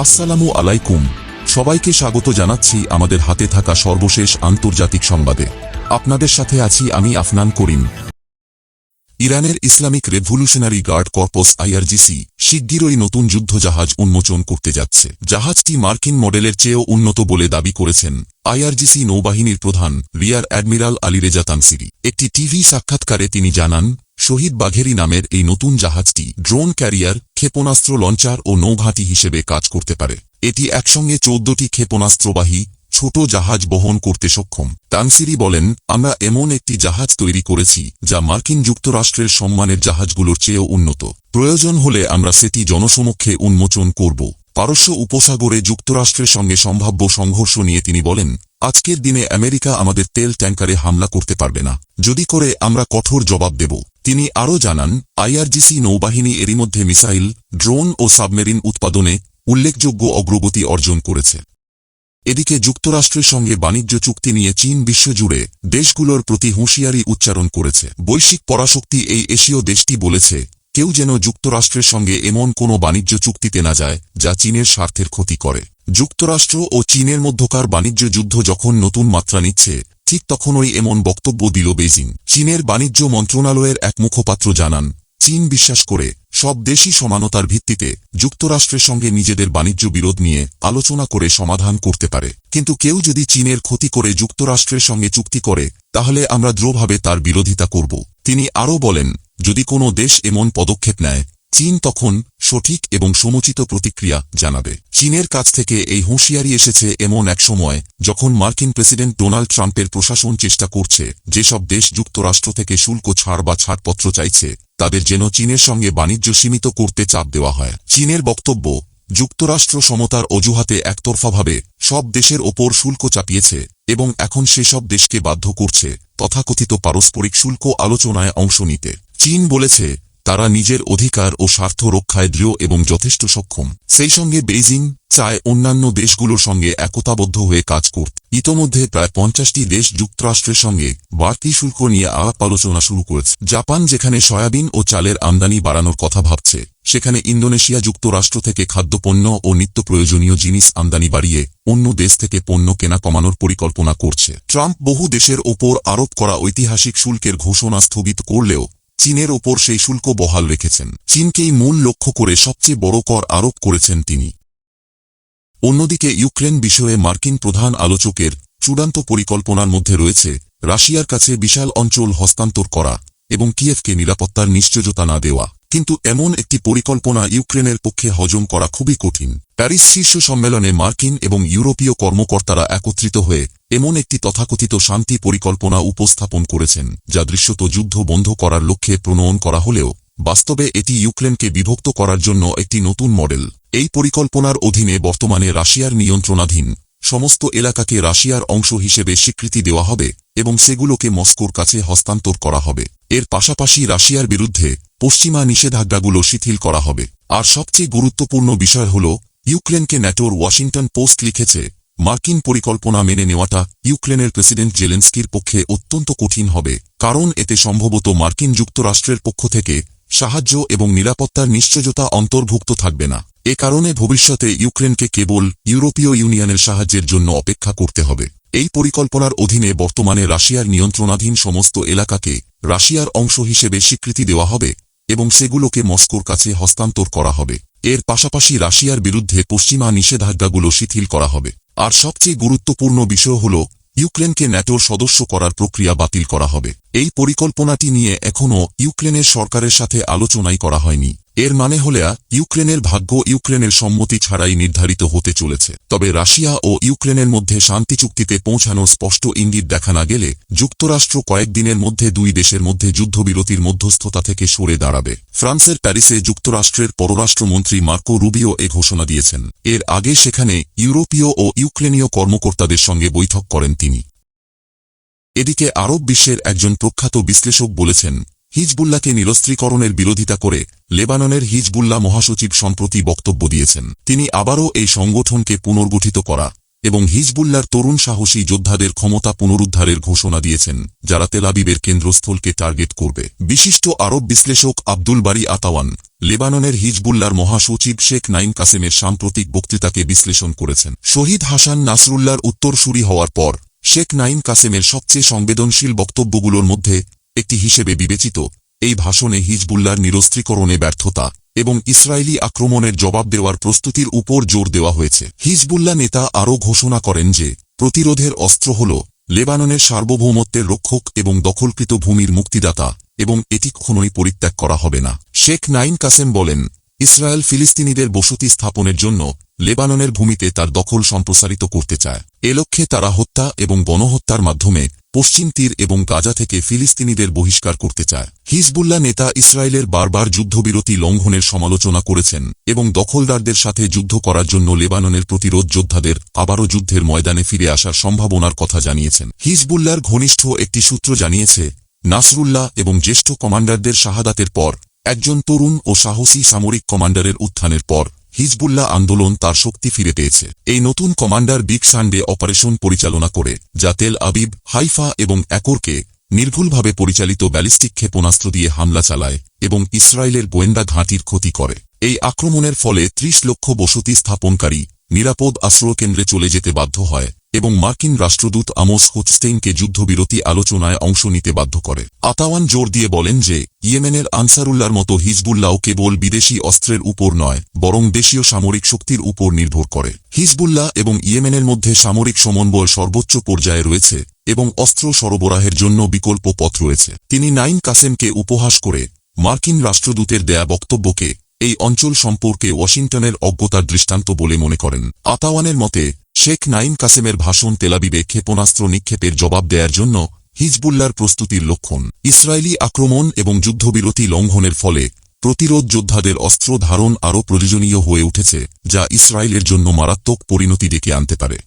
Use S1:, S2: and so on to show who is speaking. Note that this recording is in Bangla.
S1: আসসালামু আলাইকুম। সবাইকে স্বাগত জানাচ্ছি আমাদের হাতে থাকা সর্বশেষ আন্তর্জাতিক সংবাদে। আপনাদের সাথে আছি আমি আফনান করিম। ইরানের Islamic revolutionary guard corps IRGC শিগগিরই নতুন যুদ্ধজাহাজ উন্মোচন করতে যাচ্ছে। জাহাজটি মার্কিন মডেলের চেয়েও উন্নত বলে দাবি করেছেন আইআরজিসি নৌবাহিনীর প্রধান রিয়ার অ্যাডমিরাল আলী আলিরেজা তানসিরি। একটি টিভি সাক্ষাৎকারে তিনি জানান শহীদ বাঘেরি নামের এই নতুন জাহাজটি ড্রোন ক্যারিয়ার, ক্ষেপণাস্ত্র লঞ্চার ও নৌঘাঁটি হিসেবে কাজ করতে পারে। এটি একসঙ্গে চৌদ্দটি ক্ষেপণাস্ত্রবাহী, ছোট জাহাজ বহন করতে সক্ষম। তানসিরি বলেন, আমরা এমন একটি জাহাজ তৈরি করেছি, যা মার্কিন যুক্তরাষ্ট্রের সম্মানের জাহাজগুলোর চেয়েও উন্নত। প্রয়োজন হলে আমরা সেটি জনসমক্ষে উন্মোচন করব। পারস্য উপসাগরে যুক্তরাষ্ট্রের সঙ্গে সম্ভাব্য সংঘর্ষ নিয়ে তিনি বলেন, আজকের দিনে আমেরিকা আমাদের তেল ট্যাঙ্কারে হামলা করতে পারবে না। যদি করে আমরা কঠোর জবাব দেব। তিনি আরও জানান, আইআরজিসি নৌবাহিনী এরই মধ্যে মিসাইল, ড্রোন ও সাবমেরিন উৎপাদনে উল্লেখযোগ্য অগ্রগতি অর্জন করেছে। এদিকে যুক্তরাষ্ট্রের সঙ্গে বাণিজ্য চুক্তি নিয়ে চীন বিশ্বজুড়ে দেশগুলোর প্রতি হুঁশিয়ারি উচ্চারণ করেছে। বৈশ্বিক পরাশক্তি এই এশীয় দেশটি বলেছে, কেউ যেন যুক্তরাষ্ট্রের সঙ্গে এমন কোনো বাণিজ্য চুক্তিতে না যায়, যা চীনের স্বার্থের ক্ষতি করে। যুক্তরাষ্ট্র ও চীনের মধ্যকার বাণিজ্য যুদ্ধ যখন নতুন মাত্রা নিচ্ছে ঠিক তখনই এমন বক্তব্য দিল বেজিং চীনের বাণিজ্য মন্ত্রণালয়ের এক মুখপাত্র জানান, চীন বিশ্বাস করে সব দেশই সমানতার ভিত্তিতে যুক্তরাষ্ট্রের সঙ্গে নিজেদের বাণিজ্য বিরোধ নিয়ে আলোচনা করে সমাধান করতে পারে। কিন্তু কেউ যদি চীনের ক্ষতি করে যুক্তরাষ্ট্রের সঙ্গে চুক্তি করে, তাহলে আমরা দৃঢ়ভাবে তার বিরোধিতা করব। তিনি আরও বলেন, যদি কোনো দেশ এমন পদক্ষেপ নেয় চীন তখন সঠিক এবং সমুচিত প্রতিক্রিয়া জানাবে। চীনের কাছ থেকে এই হুঁশিয়ারি এসেছে এমন এক সময় যখন মার্কিন প্রেসিডেন্ট ডোনাল্ড ট্রাম্পের প্রশাসন চেষ্টা করছে যেসব দেশ যুক্তরাষ্ট্র থেকে শুল্ক ছাড় বা ছাড়পত্র চাইছে, তাদের যেন চীনের সঙ্গে বাণিজ্য সীমিত করতে চাপ দেওয়া হয়। চীনের বক্তব্য, যুক্তরাষ্ট্র সমতার অজুহাতে একতরফাভাবে সব দেশের ওপর শুল্ক চাপিয়েছে এবং এখন সেসব দেশকে বাধ্য করছে তথাকথিত পারস্পরিক শুল্ক আলোচনায় অংশ নিতে। চীন বলেছে তারা নিজের অধিকার ও স্বার্থ রক্ষায় দৃঢ় এবং যথেষ্ট সক্ষম। সেই সঙ্গে বেইজিং চায় অন্যান্য দেশগুলোর সঙ্গে একতাবদ্ধ হয়ে কাজ করতে। ইতোমধ্যে প্রায় পঞ্চাশটি দেশ যুক্তরাষ্ট্রের সঙ্গে বাড়তি শুল্ক নিয়ে আলাপ আলোচনা শুরু করেছে। জাপান, যেখানে সয়াবিন ও চালের আমদানি বাড়ানোর কথা ভাবছে, সেখানে ইন্দোনেশিয়া যুক্তরাষ্ট্র থেকে খাদ্যপণ্য ও নিত্য প্রয়োজনীয় জিনিস আমদানি বাড়িয়ে অন্য দেশ থেকে পণ্য কেনা কমানোর পরিকল্পনা করছে। ট্রাম্প বহু দেশের ওপর আরোপ করা ঐতিহাসিক শুল্কের ঘোষণা স্থগিত করলেও চীনের ওপর সেই শুল্ক বহাল রেখেছেন। চীনকেই মূল লক্ষ্য করে সবচেয়ে বড় কর আরোপ করেছেন তিনি। অন্যদিকে ইউক্রেন বিষয়ে মার্কিন প্রধান আলোচকের চূড়ান্ত পরিকল্পনার মধ্যে রয়েছে রাশিয়ার কাছে বিশাল অঞ্চল হস্তান্তর করা এবং কিয়েভকে নিরাপত্তার নিশ্চয়তা না দেওয়া। কিন্তু এমন একটি পরিকল্পনা ইউক্রেনের পক্ষে হজম করা খুবই কঠিন। প্যারিস শীর্ষ সম্মেলনে মার্কিন এবং ইউরোপীয় কর্মকর্তারা একত্রিত হয়ে এমন একটি তথাকথিত শান্তি পরিকল্পনা উপস্থাপন করেছেন, যা দৃশ্যত যুদ্ধ বন্ধ করার লক্ষ্যে প্রণয়ন করা হলেও বাস্তবে এটি ইউক্রেনকে বিভক্ত করার জন্য একটি নতুন মডেল। এই পরিকল্পনার অধীনে বর্তমানে রাশিয়ার নিয়ন্ত্রণাধীন সমস্ত এলাকাকে রাশিয়ার অংশ হিসেবে স্বীকৃতি দেওয়া হবে এবং সেগুলোকে মস্কোর কাছে হস্তান্তর করা হবে। এর পাশাপাশি রাশিয়ার বিরুদ্ধে পশ্চিমা নিষেধাজ্ঞাগুলো শিথিল করা হবে। আর সবচেয়ে গুরুত্বপূর্ণ বিষয় হল ইউক্রেনকে ন্যাটোর ওয়াশিংটন পোস্ট লিখেছে, মার্কিন পরিকল্পনা মেনে নেওয়াটা ইউক্রেনের প্রেসিডেন্ট জেলেন্সকির পক্ষে অত্যন্ত কঠিন হবে, কারণ এতে সম্ভবত মার্কিন যুক্তরাষ্ট্রের পক্ষ থেকে সাহায্য এবং নিরাপত্তার নিশ্চয়তা অন্তর্ভুক্ত থাকবে না। এ কারণে ভবিষ্যতে ইউক্রেনকে কেবল ইউরোপীয় ইউনিয়নের সাহায্যের জন্য অপেক্ষা করতে হবে। এই পরিকল্পনার অধীনে বর্তমানে রাশিয়ার নিয়ন্ত্রণাধীন সমস্ত এলাকাকে রাশিয়ার অংশ হিসেবে স্বীকৃতি দেওয়া হবে। এবং সেগুলোকে মস্কোর কাছে হস্তান্তর করা হবে। এর পাশাপাশি রাশিয়ার বিরুদ্ধে পশ্চিমা নিষেধাজ্ঞাগুলো শিথিল করা হবে। আর সবচেয়ে গুরুত্বপূর্ণ বিষয় হল, ইউক্রেনকে ন্যাটোর সদস্য করার প্রক্রিয়া বাতিল করা হবে। এই পরিকল্পনাটি নিয়ে এখনও ইউক্রেনের সরকারের সাথে আলোচনাই করা হয়নি। এর মানে হলেয়া ইউক্রেনের ভাগ্য ইউক্রেনের সম্মতি ছাড়াই নির্ধারিত হতে চলেছে। তবে রাশিয়া ও ইউক্রেনের মধ্যে শান্তি চুক্তিতে পৌঁছানোর স্পষ্ট ইঙ্গিত দেখা না গেলে যুক্তরাষ্ট্র কয়েকদিনের মধ্যে দুই দেশের মধ্যে যুদ্ধবিরতির মধ্যস্থতা থেকে সরে দাঁড়াবে। ফ্রান্সের প্যারিসে যুক্তরাষ্ট্রের পররাষ্ট্রমন্ত্রী মার্কো রুবিও এ ঘোষণা দিয়েছেন। এর আগে সেখানে ইউরোপীয় ও ইউক্রেনীয় কর্মকর্তাদের সঙ্গে বৈঠক করেন তিনি। এদিকে আরব বিশ্বের একজন প্রখ্যাত বিশ্লেষক বলেছেন হিজবুল্লাহকে নিরস্ত্রীকরণের বিরোধিতা করে লেবাননের হিজবুল্লাহ মহাসচিব সম্প্রতি বক্তব্য দিয়েছেন। তিনি আবারও এই সংগঠনকে পুনর্গঠিত করা এবং হিজবুল্লার তরুণ সাহসী যোদ্ধাদের ক্ষমতা পুনরুদ্ধারের ঘোষণা দিয়েছেন, যারা তেলাবিবের কেন্দ্রস্থলকে টার্গেট করবে। বিশিষ্ট আরব বিশ্লেষক আব্দুল বারি আতাওয়ান লেবাননের হিজবুল্লার মহাসচিব শেখ নাইম কাসেমের সাম্প্রতিক বক্তৃতাকে বিশ্লেষণ করেছেন। শহীদ হাসান নাসরুল্লার উত্তরসূরি হওয়ার পর, শেখ নাইম কাসেমের সবচেয়ে সংবেদনশীল বক্তব্যগুলোর মধ্যে একটি হিসেবে বিবেচিত, এই ভাষণে হিজবুল্লার নিরস্ত্রীকরণে ব্যর্থতা এবং ইসরায়েলি আক্রমণের জবাব দেওয়ার প্রস্তুতির উপর জোর দেওয়া হয়েছে। হিজবুল্লাহ নেতা আরও ঘোষণা করেন যে, প্রতিরোধের অস্ত্র হল লেবাননের সার্বভৌমত্বের রক্ষক এবং দখলকৃত ভূমির মুক্তিদাতা এবং এটি কখনোই পরিত্যাগ করা হবে না। শেখ নাইন কাসেম বলেন, ইসরায়েল ফিলিস্তিনিদের বসতি স্থাপনের জন্য লেবাননের ভূমিতে তার দখল সম্প্রসারিত করতে চায়। এ লক্ষ্যে তারা হত্যা এবং গণহত্যার মাধ্যমে পশ্চিম তীর এবং গাজা থেকে ফিলিস্তিনিদের বহিষ্কার করতে চায়। হিজবুল্লাহ নেতা ইসরায়েলের বারবার যুদ্ধবিরতি লঙ্ঘনের সমালোচনা করেছেন এবং দখলদারদের সাথে যুদ্ধ করার জন্য লেবাননের প্রতিরোধ যোদ্ধাদের আবারও যুদ্ধের ময়দানে ফিরে আসার সম্ভাবনার কথা জানিয়েছেন। হিজবুল্লার ঘনিষ্ঠ একটি সূত্র জানিয়েছে, নাসরুল্লাহ এবং জ্যেষ্ঠ কমান্ডারদের শাহাদাতের পর, একজন তরুণ ও সাহসী সামরিক কমান্ডারের উত্থানের পর হিজবুল্লাহ আন্দোলন তার শক্তি ফিরে পেয়েছে। এই নতুন কমান্ডার বিগ সানডে অপারেশন পরিচালনা করে, যা তেল আবিব, হাইফা এবং একরকে নির্ভুলভাবে পরিচালিত ব্যালিস্টিক ক্ষেপণাস্ত্র দিয়ে হামলা চালায় এবং ইসরায়েলের গোয়েন্দা ঘাঁটির ক্ষতি করে। এই আক্রমণের ফলে ত্রিশ লক্ষ বসতি স্থাপনকারী নিরাপদ আশ্রয়কেন্দ্রে চলে যেতে বাধ্য হয়। এবং মার্কিন রাষ্ট্রদূত আমোস হোচস্টেইনকে যুদ্ধবিরতি আলোচনায় অংশ নিতে বাধ্য করে। আতাওয়ান জোর দিয়ে বলেন যে, ইয়েমেনের আনসারুল্লার মতো হিজবুল্লাও কেবল বিদেশি অস্ত্রের উপর নয়, বরং দেশীয় সামরিক শক্তির উপর নির্ভর করে। হিজবুল্লাহ এবং ইয়েমেনের মধ্যে সামরিক সমন্বয় সর্বোচ্চ পর্যায়ে রয়েছে এবং অস্ত্র সরবরাহের জন্য বিকল্প পথ রয়েছে। তিনি নাইন কাসেমকে উপহাস করে মার্কিন রাষ্ট্রদূতের দেয়া বক্তব্যকে এই অঞ্চল সম্পর্কে ওয়াশিংটনের অজ্ঞতার দৃষ্টান্ত বলে মনে করেন। আতাওয়ানের মতে, শেখ নাইম কাসেমের ভাষণ তেলাবিবে ক্ষেপণাস্ত্র নিক্ষেপের জবাব দেয়ার জন্য হিজবুল্লার প্রস্তুতির লক্ষণ। ইসরায়েলি আক্রমণ এবং যুদ্ধবিরতি লঙ্ঘনের ফলে প্রতিরোধ যোদ্ধাদের অস্ত্র ধারণ আরও প্রয়োজনীয় হয়ে উঠেছে, যা ইসরায়েলের জন্য মারাত্মক পরিণতি ডেকে আনতে পারে।